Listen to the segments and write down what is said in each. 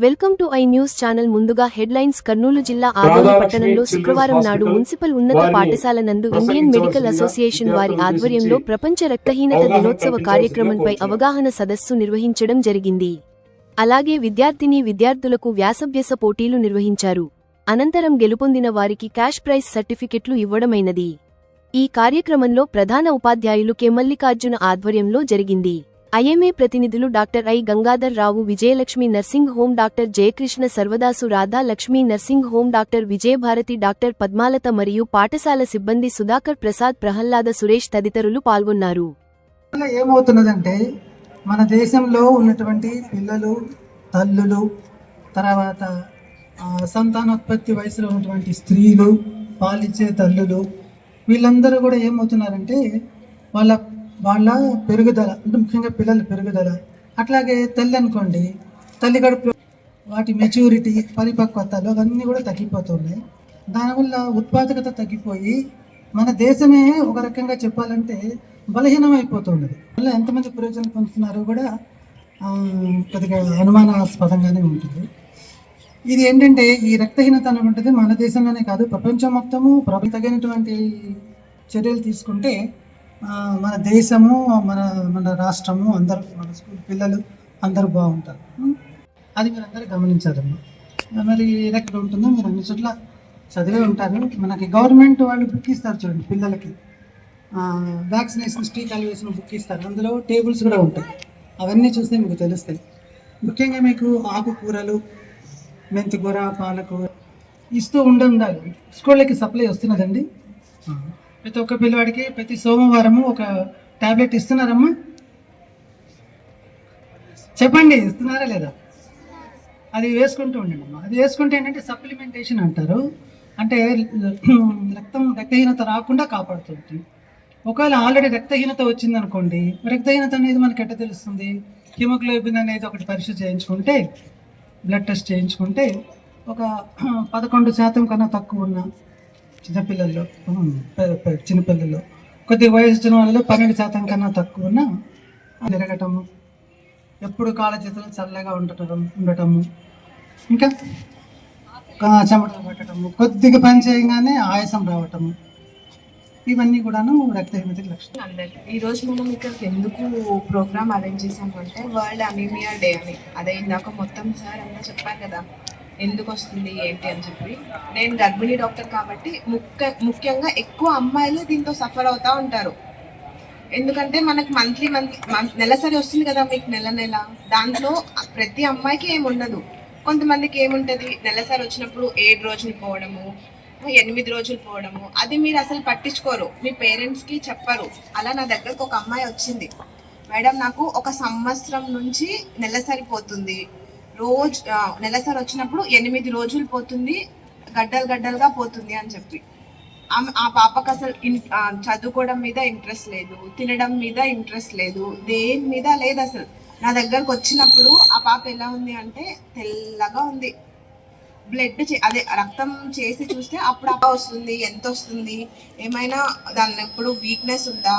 Welcome to I news channel ముందుగా headlines Kurnool జిల్లా ఆదోని పట్టణంలో శుక్రవారం నాడు మున్సిపల్ ఉన్నత పాఠశాల నందు ఇండియన్ మెడికల్ అసోసియేషన్ వారి ఆధ్వర్యంలో ప్రపంచ రక్తహీనత దినోత్సవ కార్యక్రమంపై అవగాహన సదస్సు నిర్వహించడం జరిగింది. అలాగే విద్యార్థిని విద్యార్థులకు వ్యాసభ్యాస పోటీలు నిర్వహించారు. అనంతరం గెలుపొందిన వారికి క్యాష్ ప్రైజ్ సర్టిఫికెట్లు ఇవ్వడమైనది. ఈ కార్యక్రమంలో ప్రధాన ఉపాధ్యాయులు కె. మల్లికార్జున ఆధ్వర్యంలో జరిగింది. ఐఎంఏ ప్రతినిధులు doctor I. Gangadhar Rao Vijayalakshmi nursing home doctor Jayakrishna Sarvadasu Radha Lakshmi nursing home doctor Vijayabharati doctor Padmalatha మరియు పాఠశాల సిబ్బంది సుధాకర్ ప్రసాద్ ప్రహ్లాద సురేష్ తదితరులు పాల్గొన్నారు. ఏమవుతున్నదంటే మన దేశంలో ఉన్నటువంటి పిల్లలు తల్లులు తర్వాత సంతానోత్పత్తి వయసులో ఉన్నటువంటి స్త్రీలు పాలిచ్చే తల్లులు వీళ్ళందరూ కూడా ఏమవుతున్నారంటే వాళ్ళ వాళ్ళ పెరుగుదల అంటే ముఖ్యంగా పిల్లల పెరుగుదల. అట్లాగే తల్లి అనుకోండి తల్లి గడుపు వాటి మెచ్యూరిటీ పరిపక్వతలు అవన్నీ కూడా తగ్గిపోతున్నాయి. దానివల్ల ఉత్పాదకత తగ్గిపోయి మన దేశమే ఒక రకంగా చెప్పాలంటే బలహీనం అయిపోతున్నది వల్ల ఎంతమంది ప్రయోజనం పొందుతున్నారో కూడా కొద్దిగా అనుమానాస్పదంగానే ఉంటుంది. ఇది ఏంటంటే ఈ రక్తహీనత అనేటువంటిది మన దేశంలోనే కాదు ప్రపంచం మొత్తము ప్రభుత్వ తగినటువంటి చర్యలు తీసుకుంటే మన దేశము మన మన రాష్ట్రము అందరూ మన స్కూల్ పిల్లలు అందరూ బాగుంటారు. అది మీరందరూ గమనించారమ్మా మరి ఎక్కడ ఉంటుందో మీరు అన్ని చోట్ల చదివే ఉంటారు. మనకి గవర్నమెంట్ వాళ్ళు బుక్ ఇస్తారు చూడండి పిల్లలకి. వ్యాక్సినేషన్ టీకాలు వేసిన బుక్ ఇస్తారు. అందులో టేబుల్స్ కూడా ఉంటాయి. అవన్నీ చూస్తే మీకు తెలుస్తాయి. ముఖ్యంగా మీకు ఆకుకూరలు మెంతికూర పాలకూర ఇస్తూ ఉండి ఉండాలి స్కూళ్ళకి సప్లై వస్తున్నదండి? ప్రతి ఒక్క పిల్లవాడికి ప్రతి సోమవారము ఒక టాబ్లెట్ ఇస్తున్నారమ్మా? చెప్పండి ఇస్తున్నారా లేదా? అది వేసుకుంటూ ఉండండి అమ్మా అది వేసుకుంటే ఏంటంటే సప్లిమెంటేషన్ అంటారు. అంటే రక్తం రక్తహీనత రాకుండా కాపాడుతుంది. ఒకవేళ ఆల్రెడీ రక్తహీనత వచ్చింది అనుకోండి రక్తహీనత అనేది మనకి ఎట్ట తెలుస్తుంది? హిమోగ్లోబిన్ అనేది ఒకటి పరీక్ష చేయించుకుంటే బ్లడ్ టెస్ట్ చేయించుకుంటే ఒక పదకొండు శాతం కన్నా తక్కువ ఉన్న చిన్నపిల్లల్లో చిన్నపిల్లల్లో. కొద్దిగా వయసు వచ్చిన వాళ్ళలో పన్నెండు శాతం కన్నా తక్కువ ఉన్న అది ఎప్పుడు కాళ్ళ చేతులు చల్లగా ఉండటం ఉండటము. ఇంకా? చెమటలు పట్టడము కొద్దిగా పని చేయగానే ఆయాసం రావటము. ఇవన్నీ కూడాను రక్తహీనతకి లక్షణం. అందరికీ. ఈ రోజు మనం ఇక్కడికి ఎందుకు ప్రోగ్రామ్ అరేంజ్ చేసాము అంటే వరల్డ్ అనీమియా డే అని. అదే ఇందాక మొత్తం సార్ అంతా చెప్పారు కదా. ఎందుకు వస్తుంది ఏంటి అని చెప్పి. నేను గర్భిణీ డాక్టర్ కాబట్టి ముఖ్య ముఖ్యంగా ఎక్కువ అమ్మాయిలు దీంతో సఫర్ అవుతా ఉంటారు. ఎందుకంటే మనకి మంత్లీ మంత్ నెలసరి వస్తుంది కదా మీకు నెల నెల. దాంట్లో ప్రతి అమ్మాయికి ఏమి ఉండదు. కొంతమందికి ఏముంటుంది? నెలసరి వచ్చినప్పుడు ఏడు రోజులు పోవడము ఎనిమిది రోజులు పోవడము. అది మీరు అసలు పట్టించుకోరు. మీ పేరెంట్స్కి చెప్పరు. అలా నా దగ్గరకు ఒక అమ్మాయి వచ్చింది. మేడం నాకు ఒక సంవత్సరం నుంచి నెలసరిపోతుంది రోజు నెలసరి వచ్చినప్పుడు ఎనిమిది రోజులు పోతుంది గడ్డలు గడ్డలుగా పోతుంది అని చెప్పి. ఆమె ఆ పాపకు అసలు చదువుకోవడం మీద ఇంట్రెస్ట్ లేదు తినడం మీద ఇంట్రెస్ట్ లేదు దేని మీద లేదు అసలు. నా దగ్గరకు వచ్చినప్పుడు ఆ పాప ఎలా ఉంది అంటే తెల్లగా ఉంది. బ్లడ్ అదే రక్తం చేసి చూస్తే అప్పుడు అప్ప వస్తుంది ఎంత వస్తుంది ఏమైనా దాని ఎప్పుడు వీక్నెస్ ఉందా?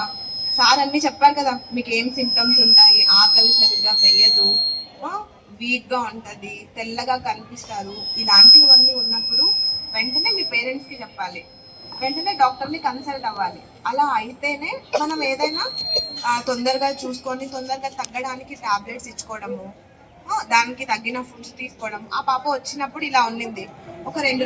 సార్ అన్ని చెప్పారు కదా మీకు ఏం సిమ్టమ్స్ ఉంటాయి ఆకలి సరిగ్గా వెయ్యదు వీక్గా ఉంటది తెల్లగా కనిపిస్తారు ఇలాంటివన్నీ ఉన్నప్పుడు వెంటనే మీ పేరెంట్స్కి చెప్పాలి. వెంటనే డాక్టర్ని కన్సల్ట్ అవ్వాలి. అలా అయితేనే మనం ఏదైనా తొందరగా చూసుకొని తొందరగా తగ్గడానికి టాబ్లెట్స్ ఇచ్చుకోవడము దానికి తగ్గిన ఫుడ్స్ తీసుకోవడం. ఆ పాప వచ్చినప్పుడు ఇలా ఉండింది ఒక రెండు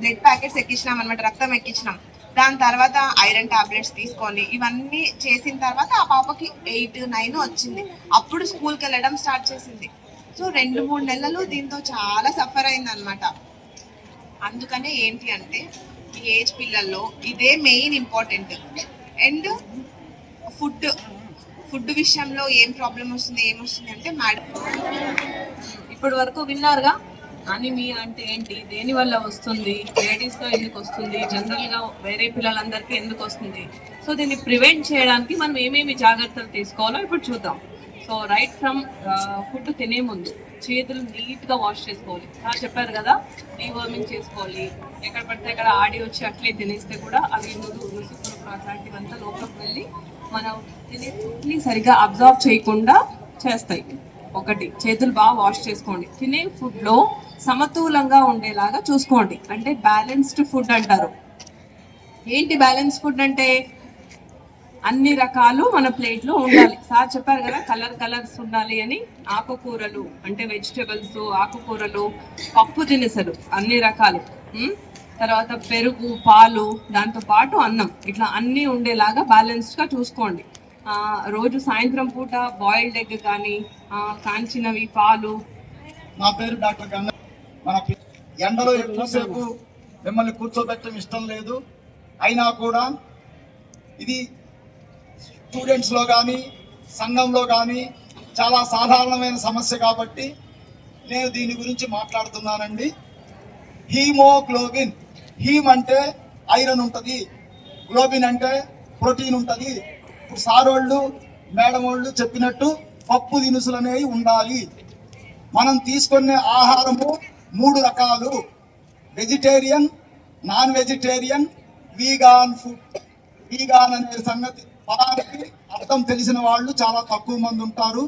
బ్లడ్ ప్యాకెట్స్ ఎక్కించినాం అనమాట రక్తం ఎక్కించినాం. దాని తర్వాత ఐరన్ టాబ్లెట్స్ తీసుకొని ఇవన్నీ చేసిన తర్వాత ఆ పాపకి ఎయిట్ నైన్ వచ్చింది. అప్పుడు స్కూల్కి వెళ్ళడం స్టార్ట్ చేసింది. సో రెండు మూడు నెలలు దీంతో చాలా సఫర్ అయింది అనమాట అందుకనే ఏంటి అంటే ఈ ఏజ్ పిల్లల్లో ఇదే main important. And food food విషయంలో ఏం ప్రాబ్లం వస్తుంది ఏం వస్తుంది అంటే మేడం ఇప్పటి వరకు విన్నారుగా? అనిమియా అంటే ఏంటి? దేని వల్ల వస్తుంది? లేడీస్లో ఎందుకు వస్తుంది? జనరల్గా వేరే పిల్లలందరికీ ఎందుకు వస్తుంది? సో దీన్ని ప్రివెంట్ చేయడానికి మనం ఏమేమి జాగ్రత్తలు తీసుకోవాలో ఇప్పుడు చూద్దాం. సో రైట్ ఫ్రమ్ ఫుడ్ తినే ముందు చేతులు నీట్గా వాష్ చేసుకోవాలి. సార్ చెప్పారు కదా డీవర్మింగ్ చేసుకోవాలి. ఎక్కడ పడితే అక్కడ ఆడి వచ్చి అట్లే తినేస్తే కూడా అవి నువ్వు అలాంటివంతా అట్లాంటివంతా లోపలికి వెళ్ళి మనం తినే ఫుడ్ని సరిగా అబ్జర్వ్ చేయకుండా చేస్తాయి. ఒకటి చేతులు బాగా వాష్ చేసుకోండి. తినే ఫుడ్లో సమతూలంగా ఉండేలాగా చూసుకోండి. అంటే బ్యాలెన్స్డ్ ఫుడ్ అంటారు. ఏంటి బ్యాలెన్స్ ఫుడ్ అంటే? అన్ని రకాలు మన ప్లేట్లో ఉండాలి. సార్ చెప్పారు కదా కలర్ కలర్స్ ఉండాలి అని ఆకుకూరలు అంటే వెజిటేబుల్స్ ఆకుకూరలు పప్పు దినుసులు అన్ని రకాలు. తర్వాత పెరుగు పాలు దాంతో పాటు అన్నం. ఇట్లా అన్ని ఉండేలాగా బ్యాలెన్స్డ్గా చూసుకోండి. రోజు సాయంత్రం పూట బాయిల్డ్ ఎగ్ కానీ కాంచినవి పాలు. నా పేరు డాక్టర్ గంగ మనకి ఎండలో ఎక్కువసేపు మిమ్మల్ని కూర్చోబెట్టడం ఇష్టం లేదు. అయినా కూడా ఇది స్టూడెంట్స్లో కానీ సంఘంలో కానీ చాలా సాధారణమైన సమస్య కాబట్టి నేను దీని గురించి మాట్లాడుతున్నానండి. హీమోగ్లోబిన్ హీమ్ అంటే ఐరన్ ఉంటుంది. గ్లోబిన్ అంటే ప్రోటీన్ ఉంటుంది. ఇప్పుడు సారోళ్ళు మేడం వాళ్ళు చెప్పినట్టు పప్పు దినుసులు అనేవి ఉండాలి. మనం తీసుకునే ఆహారము మూడు రకాలు. Vegetarian non vegetarian vegan food vegan అనే సంగతి పదానికి అర్థం తెలిసిన వాళ్ళు చాలా తక్కువ మంది ఉంటారు.